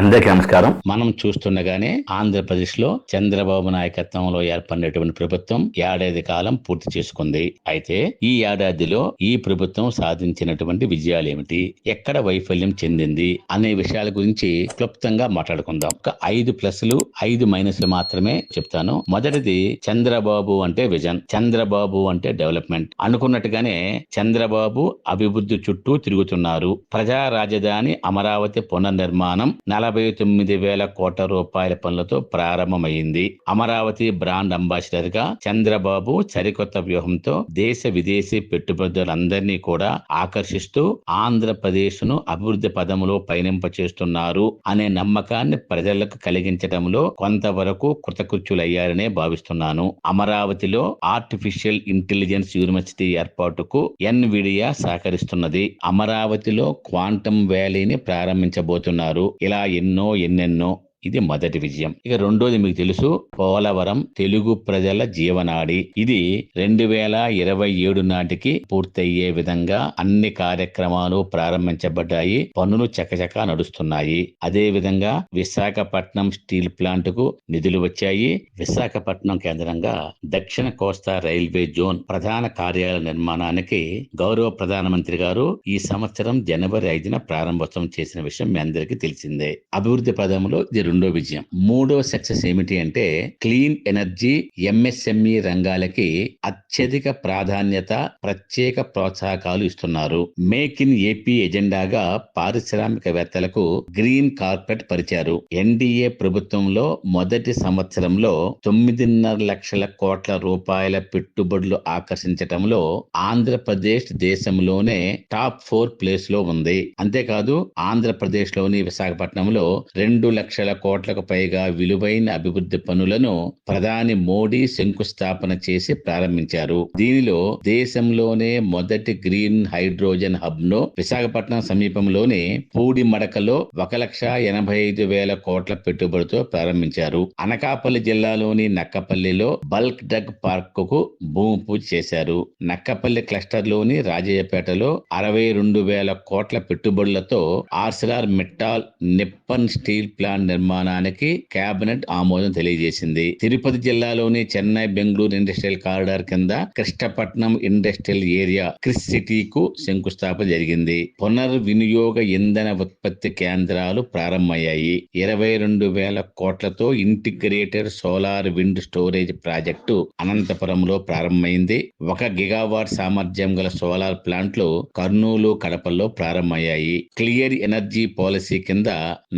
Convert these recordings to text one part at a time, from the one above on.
అందరికీ నమస్కారం. మనం చూస్తుండగానే ఆంధ్రప్రదేశ్లో చంద్రబాబు నాయకత్వంలో ఏర్పడినటువంటి ప్రభుత్వం ఏడాది కాలం పూర్తి చేసుకుంది. అయితే ఈ ఏడాదిలో ఈ ప్రభుత్వం సాధించినటువంటి విజయాలు ఏమిటి? ఎక్కడ వైఫల్యం చెందింది? అనే విషయాల గురించి క్లుప్తంగా మాట్లాడుకుందాం. ఒక ఐదు ప్లస్లు ఐదు మైనస్లు మాత్రమే చెప్తాను. మొదటిది చంద్రబాబు అంటే విజన్. చంద్రబాబు అంటే డెవలప్మెంట్. అనుకున్నట్టుగానే చంద్రబాబు అభివృద్ధి చుట్టూ తిరుగుతున్నారు. ప్రజా రాజధాని అమరావతి పునర్నిర్మాణం నలభై యాభై తొమ్మిది వేల కోట్ల రూపాయల పనులతో ప్రారంభమైంది. అమరావతి బ్రాండ్ అంబాసిడర్గా చంద్రబాబు సరికొత్త వ్యూహంతో దేశ విదేశీ పెట్టుబడులందరినీ కూడా ఆకర్షిస్తూ ఆంధ్రప్రదేశ్ను అభివృద్ధి పదములో పయనింప చేస్తున్నారు అనే నమ్మకాన్ని ప్రజలకు కలిగించడంలో కొంతవరకు కృతకృత్యులయ్యారనే భావిస్తున్నాను. అమరావతిలో ఆర్టిఫిషియల్ ఇంటెలిజెన్స్ యూనివర్సిటీ ఏర్పాటుకు ఎన్విడియా సహకరిస్తున్నది. అమరావతిలో క్వాంటమ్ వ్యాలీని ప్రారంభించబోతున్నారు. ఇలా ఎన్నో ఎన్నెన్నో ఇది మొదటి విజయం. ఇక రెండోది మీకు తెలుసు పోలవరం తెలుగు ప్రజల జీవనాడి. ఇది రెండు వేల ఇరవై ఏడు నాటికి పూర్తయ్యే విధంగా అన్ని కార్యక్రమాలు ప్రారంభించబడ్డాయి పనులు చకచకా నడుస్తున్నాయి. అదే విధంగా విశాఖపట్నం స్టీల్ ప్లాంట్కు నిధులు వచ్చాయి. విశాఖపట్నం కేంద్రంగా దక్షిణ కోస్తా రైల్వే జోన్ ప్రధాన కార్యాలయ నిర్మాణానికి గౌరవ ప్రధానమంత్రి గారు ఈ సంవత్సరం జనవరి ఐదున ప్రారంభోత్సవం చేసిన విషయం మీ అందరికీ తెలిసిందే. అభివృద్ధి పదంలో ఇది రెండో విజయం. మూడో సక్సెస్ ఏమిటి అంటే క్లీన్ ఎనర్జీ ఎంఎస్ఎంఈ రంగాలకి అత్యధిక ప్రాధాన్యత ప్రత్యేక ప్రోత్సాహకాలు ఇస్తున్నారు. మేక్ ఇన్ ఏపీ ఎజెండాగా పారిశ్రామికవేత్తలకు గ్రీన్ కార్పెట్ పరిచారు. ఎన్డీఏ ప్రభుత్వంలో మొదటి సంవత్సరంలో తొమ్మిదిన్నర లక్షల కోట్ల రూపాయల పెట్టుబడులు ఆకర్షించటంలో ఆంధ్రప్రదేశ్ దేశంలోనే టాప్ ఫోర్ ప్లేస్లో ఉంది. అంతేకాదు ఆంధ్రప్రదేశ్లోని విశాఖపట్నంలో రెండు లక్షల కోట్లకు పైగా విలువైన అభివృద్ధి పనులను ప్రధాని మోడీ శంకుస్థాపన చేసి ప్రారంభించారు. దీనిలో దేశంలోనే మొదటి గ్రీన్ హైడ్రోజన్ హబ్ను విశాఖపట్నం సమీపంలోని పూడి మడకలో ఒక లక్ష ఎనభై ఐదు వేల కోట్ల పెట్టుబడితో ప్రారంభించారు. అనకాపల్లి జిల్లాలోని నక్కపల్లిలో బల్క్ డ్రగ్ పార్క్కు భూమి పూజ చేశారు. నక్కపల్లి క్లస్టర్లోని రాజయ్యపేటలో అరవై రెండు వేల కోట్ల పెట్టుబడులతో Arcelor Mittal Nippon steel plant నిర్మాణం నిర్మాణానికి కేబినెట్ ఆమోదం తెలియజేసింది. తిరుపతి జిల్లాలోని చెన్నై బెంగళూరు ఇండస్ట్రియల్ కారిడార్ కింద కృష్ణపట్నం ఇండస్ట్రియల్ ఏరియా క్రిస్ సిటీకు శంకుస్థాపన జరిగింది. పునర్వినియోగ ఇంధన ఉత్పత్తి కేంద్రాలు ప్రారంభమయ్యాయి. ఇరవై రెండు వేల కోట్లతో integrated solar wind storage project అనంతపురంలో ప్రారంభమైంది. ఒక గిగావాట్ సామర్థ్యం గల సోలార్ ప్లాంట్లు కర్నూలు కడపల్లో ప్రారంభమయ్యాయి. క్లియర్ ఎనర్జీ పాలసీ కింద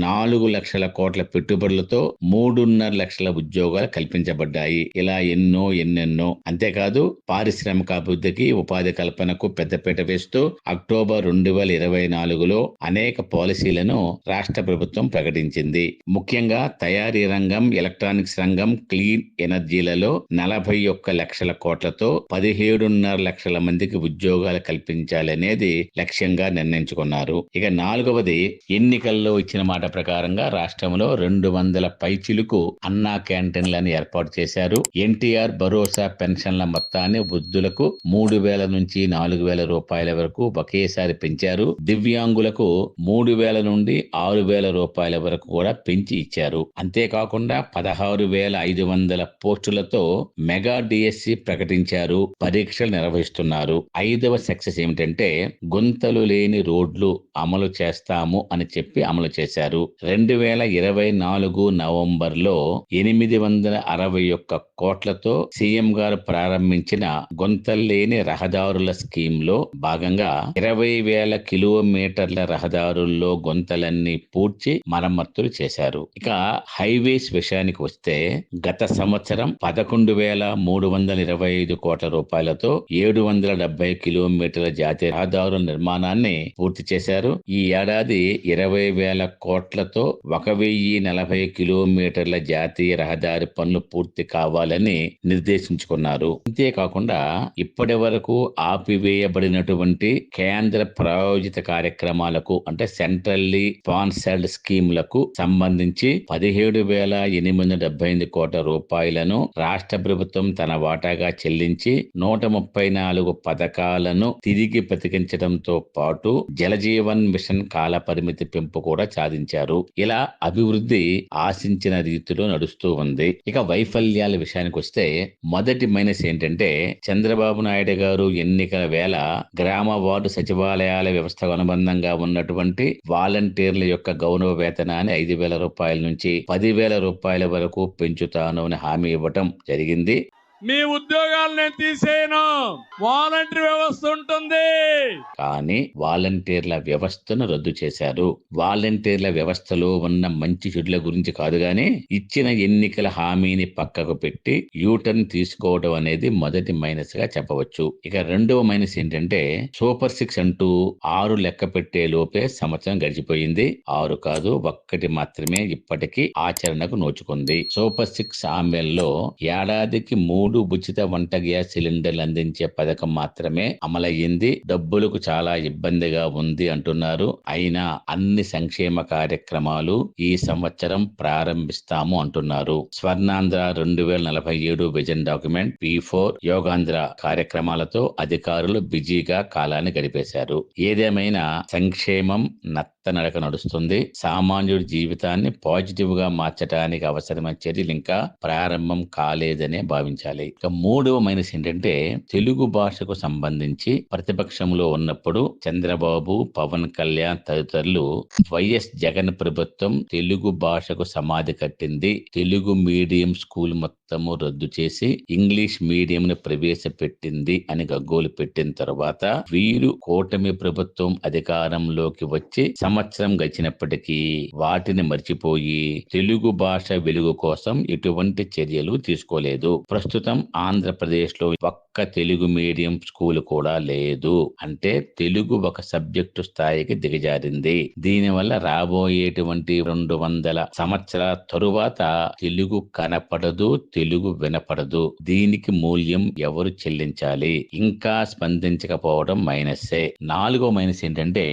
నాలుగు లక్షల కోట్ల పెట్టుబడులతో మూడున్నర లక్షల ఉద్యోగాలు కల్పించబడ్డాయి. ఇలా ఎన్నో ఎన్నెన్నో. అంతేకాదు పారిశ్రామిక అభివృద్ధికి ఉపాధి కల్పనకు పెద్దపీట వేస్తూ అక్టోబర్ రెండు వేల ఇరవై నాలుగులో అనేక పాలసీలను రాష్ట్ర ప్రభుత్వం ప్రకటించింది. ముఖ్యంగా తయారీ రంగం ఎలక్ట్రానిక్స్ రంగం క్లీన్ ఎనర్జీలలో నలభై ఒక్క లక్షల కోట్లతో పదిహేడున్నర లక్షల మందికి ఉద్యోగాలు కల్పించాలనేది లక్ష్యంగా నిర్ణయించుకున్నారు. ఇక నాలుగవది ఎన్నికల్లో ఇచ్చిన మాట ప్రకారంగా రాష్ట్రంలో రెండు వందల పైచిలుకు అన్నా క్యాంటీన్లను ఏర్పాటు చేశారు. ఎన్టీఆర్ భరోసా పెన్షన్ల మొత్తాన్ని వృద్ధులకు మూడు వేల నుంచి నాలుగు వేల రూపాయల వరకు ఒకేసారి పెంచారు. దివ్యాంగులకు మూడు వేల నుండి ఆరు వేల రూపాయల వరకు కూడా పెంచి ఇచ్చారు. అంతేకాకుండా పదహారు వేల ఐదు వందల పోస్టులతో మెగా డిఎస్సి ప్రకటించారు. పరీక్షలు నిర్వహిస్తున్నారు. ఐదవ సక్సెస్ ఏమిటంటే గుంతలు లేని రోడ్లు అమలు చేస్తాము అని చెప్పి అమలు చేశారు. రెండు వేల ఇరవై నాలుగు నవంబర్లో ఎనిమిది వందల అరవై ఒక్క కోట్లతో సీఎం గారు ప్రారంభించిన గొంతల్లేని రహదారుల స్కీమ్లో భాగంగా ఇరవై వేల కిలోమీటర్ల రహదారుల్లో గొంతలన్నీ పూడ్చి మరమ్మతులు చేశారు. ఇక హైవేస్ విషయానికి వస్తే గత సంవత్సరం పదకొండు వేల మూడు వందల ఇరవై ఐదు కోట్ల రూపాయలతో ఏడు వందల డెబ్బై కిలోమీటర్ల జాతీయ రహదారుల నిర్మాణాన్ని పూర్తి చేశారు. ఈ ఏడాది ఇరవై వేల కోట్లతో ఒక వెయ్యి వెయ్యి నలభై కిలోమీటర్ల జాతీయ రహదారి పనులు పూర్తి కావాలని నిర్దేశించుకున్నారు. అంతేకాకుండా ఇప్పటి వరకు ఆపివేయబడినటువంటి కేంద్ర ప్రాయోజిత కార్యక్రమాలకు అంటే సెంట్రల్లీ స్పాన్సర్డ్ స్కీమ్లకు సంబంధించి పదిహేడు వేల ఎనిమిది వందల డెబ్బై ఎనిమిది కోట్ల రూపాయలను రాష్ట్ర ప్రభుత్వం తన వాటాగా చెల్లించి నూట ముప్పై నాలుగు పథకాలను తిరిగి బతికించడంతో పాటు జలజీవన్ మిషన్ కాల పరిమితి పెంపు కూడా సాధించారు. ఇలా అభివృద్ధి ఆశించిన రీతిలో నడుస్తూ ఉంది. ఇక వైఫల్యాల విషయానికి వస్తే మొదటి మైనస్ ఏంటంటే చంద్రబాబు నాయుడు గారు ఎన్నికల వేళ గ్రామ వార్డు సచివాలయాల వ్యవస్థకు అనుబంధంగా ఉన్నటువంటి వాలంటీర్ల యొక్క గౌరవ వేతనాన్ని ఐదు వేల రూపాయల నుంచి పదివేల రూపాయల వరకు పెంచుతాను అని హామీ ఇవ్వటం జరిగింది. మీ ఉద్యోగాలు నేను తీసేయను. వాలంటీర్ వ్యవస్థ ఉంటుంది. కానీ వాలంటీర్ల వ్యవస్థను రద్దు చేశారు. వాలంటీర్ల వ్యవస్థలో ఉన్న మంచి చెడుల గురించి కాదు గాని ఇచ్చిన ఎన్నికల హామీని పక్కకు పెట్టి యూటర్న్ తీసుకోవడం అనేది మొదటి మైనస్గా చెప్పవచ్చు. ఇక రెండవ మైనస్ ఏంటంటే సూపర్ సిక్స్ అంటూ ఆరు లెక్క పెట్టే లోపే సంవత్సరం గడిచిపోయింది. ఆరు కాదు ఒక్కటి మాత్రమే ఇప్పటికీ ఆచరణకు నోచుకుంది. సూపర్ సిక్స్ హామీల్లో ఏడాదికి మూడు ఉచిత వంట గ్యాస్ సిలిండర్లు అందించే పథకం మాత్రమే అమలయ్యింది. డబ్బులకు చాలా ఇబ్బందిగా ఉంది అంటున్నారు. అయినా అన్ని సంక్షేమ కార్యక్రమాలు ఈ సంవత్సరం ప్రారంభిస్తాము అంటున్నారు. స్వర్ణాంధ్ర రెండు వేల నలభై ఏడు vision document P four Yogandhra కార్యక్రమాలతో అధికారులు బిజీగా కాలాన్ని గడిపేశారు. ఏదేమైనా సంక్షేమం నత్తనడక నడుస్తుంది. సామాన్యుడి జీవితాన్ని పాజిటివ్గా మార్చడానికి అవసరమైన చర్యలు ఇంకా ప్రారంభం కాలేదనే భావించాలి. ఇక మూడవ మైనస్ ఏంటంటే తెలుగు భాషకు సంబంధించి ప్రతిపక్షంలో ఉన్నప్పుడు చంద్రబాబు పవన్ కళ్యాణ్ తదితరులు వైఎస్ జగన్ ప్రభుత్వం తెలుగు భాషకు సమాధి కట్టింది. తెలుగు మీడియం స్కూల్ మొత్తం మొత్తము రద్దు చేసి ఇంగ్లీష్ మీడియం ని ప్రవేశపెట్టింది అని గగ్గోలు పెట్టిన తర్వాత వీరు కూటమి ప్రభుత్వం అధికారంలోకి వచ్చి సంవత్సరం గడిచినప్పటికీ వాటిని మర్చిపోయి తెలుగు భాష వెలుగు కోసం ఎటువంటి చర్యలు తీసుకోలేదు. ప్రస్తుతం ఆంధ్రప్రదేశ్లో ఒక్క తెలుగు మీడియం స్కూల్ కూడా లేదు. అంటే తెలుగు ఒక సబ్జెక్టు స్థాయికి దిగజారింది. దీనివల్ల రాబోయేటువంటి రెండు వందల సంవత్సరాల తరువాత తెలుగు కనపడదు తెలుగు వినపడదు. దీనికి మూల్యం ఎవరు చెల్లించాలి? ఇంకా స్పందించకపోవడం మైనస్సే నాలుగో మైనస్ ఏంటంటే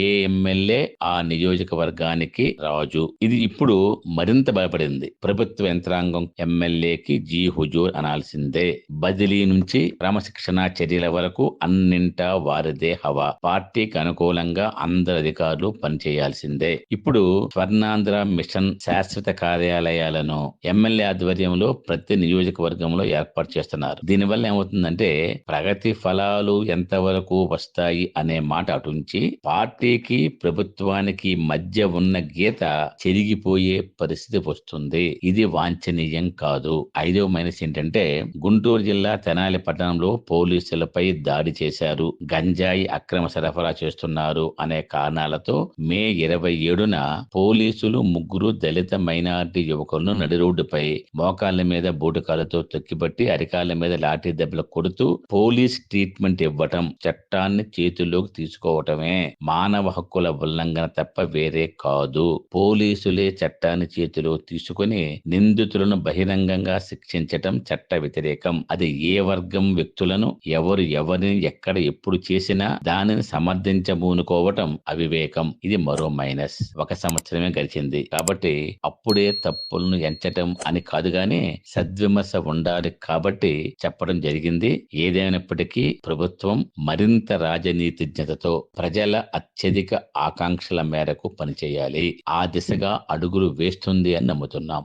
ఏ ఎమ్మెల్యే ఆ నియోజకవర్గానికి రాజు? ఇది ఇప్పుడు మరింత భయపడింది ప్రభుత్వ యంత్రాంగం ఎమ్మెల్యేకి జీ హుజూర్ అనాల్సిందే. బదిలీ నుంచి క్రమశిక్షణ చర్యల వరకు అన్నింటా వారిదే హవా. పార్టీకి అనుకూలంగా అందరు అధికారులు పనిచేయాల్సిందే. ఇప్పుడు స్వర్ణాంధ్ర మిషన్ శాశ్వత కార్యాలయాలను ఎమ్మెల్యే ఆధ్వర్యంలో ప్రతి నియోజకవర్గంలో ఏర్పాటు చేస్తున్నారు. దీనివల్ల ఏమవుతుందంటే ప్రగతి ఫలాలు ఎంతవరకు వస్తాయి అనే మాట అటుంచి పార్టీకి ప్రభుత్వానికి మధ్య ఉన్న గీత చెరిగిపోయే పరిస్థితి వస్తుంది. ఇది వాంఛనీయం కాదు. ఐదవ మైనస్ ఏంటంటే గుంటూరు జిల్లా తెనాలి పట్టణంలో పోలీసులపై దాడి చేశారు. గంజాయి అక్రమ సరఫరా చేస్తున్నారు అనే కారణాలతో మే ఇరవై ఏడున పోలీసులు ముగ్గురు దళిత మైనారిటీ యువకులను నడి రోడ్డుపై మోకాళ్ళ మీద మీద బూటకాలతో తొక్కిపట్టి అరికాళ్ళ మీద లాఠీ దెబ్బలు కొడుతూ పోలీస్ ట్రీట్మెంట్ ఇవ్వటం చట్టాన్ని చేతుల్లోకి తీసుకోవటమే మానవ హక్కుల ఉల్లంఘన తప్ప వేరే కాదు. పోలీసులే చట్టాన్ని చేతిలో తీసుకుని నిందితులను బహిరంగంగా శిక్షించటం చట్ట వ్యతిరేకం. అది ఏ వర్గం వ్యక్తులను ఎవరు ఎవరిని ఎక్కడ ఎప్పుడు చేసినా దానిని సమర్థించబూనుకోవటం అవివేకం. ఇది మరో మైనస్. ఒక సంవత్సరమే గడిచింది. కాబట్టి అప్పుడే తప్పులను ఎంచటం అని కాదు గాని సద్విమర్శ ఉండాలి కాబట్టి చెప్పడం జరిగింది. ఏదైనప్పటికీ ప్రభుత్వం మరింత రాజనీతిజ్ఞతతో ప్రజల అత్యధిక ఆకాంక్షల మేరకు పనిచేయాలి. ఆ దిశగా అడుగులు వేస్తుంది అని నమ్ముతున్నాం.